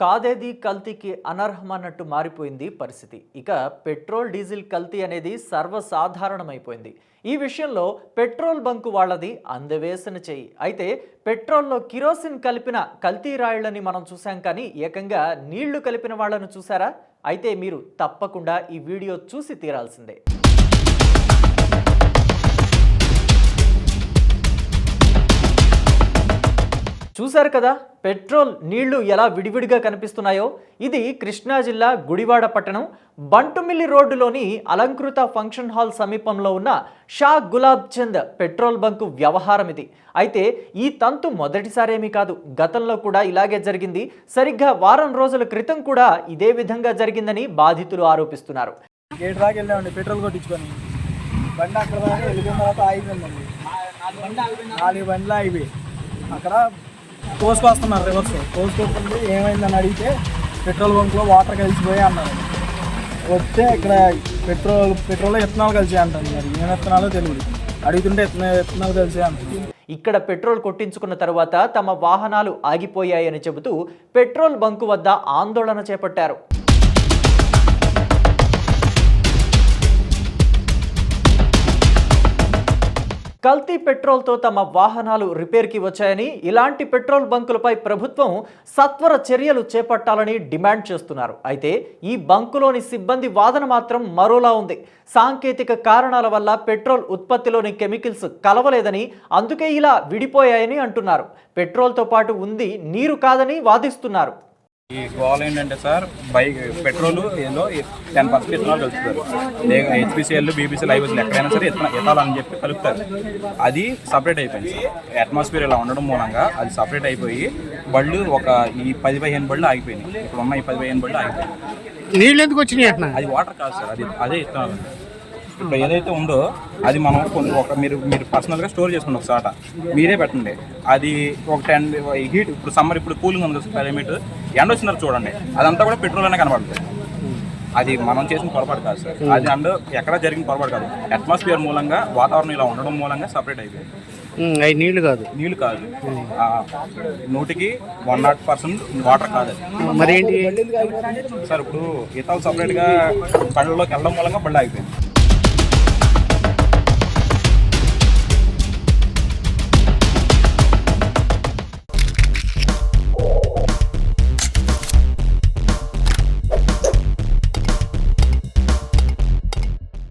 కాదేది కల్తీకి అనర్హమన్నట్టు మారిపోయింది పరిస్థితి. ఇక పెట్రోల్ డీజిల్ కల్తీ అనేది సర్వసాధారణమైపోయింది. ఈ విషయంలో పెట్రోల్ బంకు వాళ్ళది అందవేసిన చేయి. అయితే పెట్రోల్లో కిరోసిన్ కలిపిన కల్తీ రాయళ్ళని మనం చూసాం కానీ ఏకంగా నీళ్ళు కలిపిన వాళ్ళను చూసారా అయితే మీరు తప్పకుండా ఈ వీడియో చూసి తీరాల్సిందే. చూశారు కదా? పెట్రోల్ నీళ్ళు ఎలా విడివిడిగా కనిపిస్తున్నాయో ఇది కృష్ణా జిల్లా గుడివాడ పట్టణం బంటుమిల్లి రోడ్డులోని అలంకృత ఫంక్షన్ హాల్ సమీపంలో ఉన్న షా గులాబ్ చంద్ పెట్రోల్ బంకు వ్యవహారం ఇది. అయితే ఈ తంతు మొదటిసారేమీ కాదు. గతంలో కూడా ఇలాగే జరిగింది. సరిగ్గా వారం రోజుల క్రితం కూడా ఇదే విధంగా జరిగిందని బాధితులు ఆరోపిస్తున్నారు. గేట్ దాకా వెళ్ళామండి పెట్రోల్ కొట్టించుకొని. బండి అక్కడ దాకా వెళ్ళిపోయిన తర్వాత ఆగిపోయిందండి నాలుగు బండ్లు ఆగిపోయి అక్కడ కోసుకొస్తున్నారు రివర్స్. కోసుకొస్తుంది ఏమైందని అడిగితే పెట్రోల్ బంక్లో వాటర్ కలిసిపోయి అన్నారు. వస్తే ఇక్కడ పెట్రోల్ పెట్రోల్ ఇత్తనాలు కలిసి అంటారు. మరి ఏం ఇత్తనాలో తెలియదు. అడుగుతుంటే ఇత్తన ఇత్తనాలు కలిసి అంటారు. ఇక్కడ పెట్రోల్ కొట్టించుకున్న తర్వాత తమ వాహనాలు ఆగిపోయాయని చెబుతూ పెట్రోల్ బంకు వద్ద ఆందోళన చేపట్టారు. కల్తీ పెట్రోల్తో తమ వాహనాలు రిపేర్కి వచ్చాయని ఇలాంటి పెట్రోల్ బంకులపై ప్రభుత్వం సత్వర చర్యలు చేపట్టాలని డిమాండ్ చేస్తున్నారు. అయితే ఈ బంకులోని సిబ్బంది వాదన మాత్రం మరోలా ఉంది. సాంకేతిక కారణాల వల్ల పెట్రోల్ ఉత్పత్తిలోని కెమికల్స్ కలవలేదని అందుకే ఇలా విడిపోయాయని అంటున్నారు. పెట్రోల్తో పాటు ఉంది నీరు కాదని వాదిస్తున్నారు. ఈ గోల్ ఏంటంటే సార్ బైక్ పెట్రోల్ ఏదో టెన్ పర్సెంట్ ఇథనాల్ కలుపుతారు హెచ్పిసిఎల్ బీబీసీఎల్ ఐవీసీలు ఎక్కడైనా సరే ఇథనా ఇథాల్ అని చెప్పి కలుపుతారు. అది సపరేట్ అయిపోయింది సార్. అట్మాస్ఫియర్ ఇలా ఉండడం మూలంగా అది సపరేట్ అయిపోయి బళ్ళు ఒక ఈ పది పదిహేను బళ్ళు ఆగిపోయినాయి. ఇప్పుడు ఉన్న ఈ పది పదిహేను బళ్ళు ఆగిపోయినాయి. నీళ్ళు ఎందుకు వచ్చినాయి అది వాటర్ కాదు సార్ అది అదే ఇథనాల్ ఇప్పుడు ఏదైతే ఉందో అది మనం కొన్ని ఒక మీరు మీరు పర్సనల్గా స్టోర్ చేసుకోండి ఒక చోట మీరే పెట్టండి. అది ఒక టెన్ హీట్ ఇప్పుడు సమ్మర్ ఇప్పుడు కూలింగ్ ఉంది కదా క్లైమేట్ ఎండ వచ్చినారు చూడండి. అదంతా కూడా పెట్రోల్ అనే కనబడుతుంది. అది మనం చేసిన పొరపాటు కాదు సార్ అది అండ్ ఎక్కడ జరిగిన పొరపాటు కాదు. అట్మాస్ఫియర్ మూలంగా వాతావరణం ఇలా ఉండడం మూలంగా సపరేట్ అయిపోయింది. అవి నీళ్ళు కాదు. నీళ్ళు కాదు. నూటికి వన్ నాట్ పర్సెంట్ వాటర్ కాదు. మరి ఏంటి? సార్ ఇప్పుడు ఇతలు సపరేట్గా బండ్లలోకి వెళ్ళడం మూలంగా బండి ఆగిపోయింది